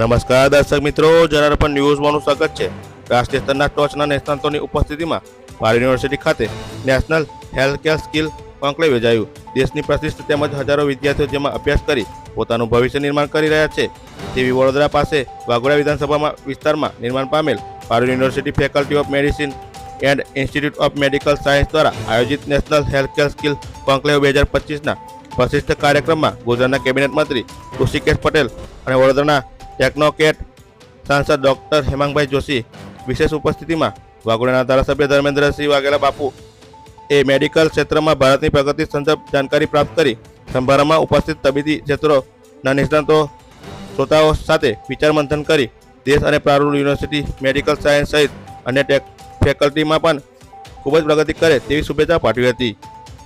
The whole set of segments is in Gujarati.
નમસ્કાર દર્શક મિત્રો જનાર પર ન્યૂઝમાંનું સ્વાગત છે. રાષ્ટ્રીય સ્તરના ટોચના નિષ્ણાંતોની ઉપસ્થિતિમાં પાર યુનિવર્સિટી ખાતે national health care skill conclave યોજાયું. દેશની પ્રતિષ્ઠિત તેમજ હજારો વિદ્યાર્થીઓ જેમાં અભ્યાસ કરી પોતાનું ભવિષ્ય નિર્માણ કરી રહ્યા છે. તેવી વડોદરા પાસે વાઘોડા વિધાનસભામાં વિસ્તારમાં નિર્માણ પામેલ પાર university faculty of medicine and institute of medical science દ્વારા આયોજિત national health care skill conclave બે હજાર પચીસના પ્રશિષ્ટ કાર્યક્રમમાં ગુજરાતના કેબિનેટ મંત્રી ઋષિકેશ પટેલ અને વડોદરાના ટેકનોકેટ સાંસદ ડોક્ટર હેમાંગભાઈ જોશી, વિશેષ ઉપસ્થિતિમાં વાઘોડાના ધારાસભ્ય ધર્મેન્દ્રસિંહ વાઘેલા બાપુ. એ મેડિકલ ક્ષેત્રમાં ભારતની પ્રગતિ સંદર્ભ જાણકારી પ્રાપ્ત કરી સમારંભમાં ઉપસ્થિત તબીબી ક્ષેત્રોના નિષ્ણાંતો, શ્રોતાઓ સાથે વિચાર મંથન કરી, દેશ અને પ્રારૂપ યુનિવર્સિટી મેડિકલ સાયન્સ સહિત અન્ય ટેક ફેકલ્ટીમાં પણ ખૂબ જ પ્રગતિ કરે તેવી શુભેચ્છા પાઠવી હતી.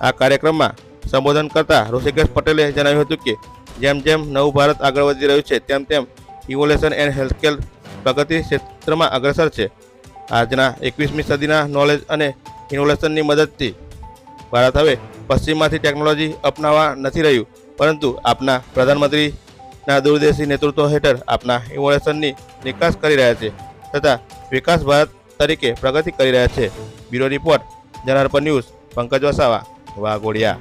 આ કાર્યક્રમમાં સંબોધન કરતા ઋષિકેશ પટેલે જણાવ્યું હતું કે, જેમ જેમ નવું ભારત આગળ વધી રહ્યું છે, તેમ તેમ ઇવોલ્યુશન એન્ડ હેલ્થકેર પ્રગતિ ક્ષેત્રમાં અગ્રસર છે. આજના એકવીસમી સદીના નોલેજ અને ઇનોવેશનની મદદથી ભારત હવે પશ્ચિમમાંથી ટેકનોલોજી અપનાવવા નથી રહ્યું, પરંતુ આપના પ્રધાનમંત્રીના દૂરદેશી નેતૃત્વ હેઠળ આપના ઇનોવેશનની નિકાસ કરી રહ્યા છે તથા વિકાસ ભારત તરીકે પ્રગતિ કરી રહ્યા છે. Bureau report, Janarpan news, Pankaj Vasava, Waghodia.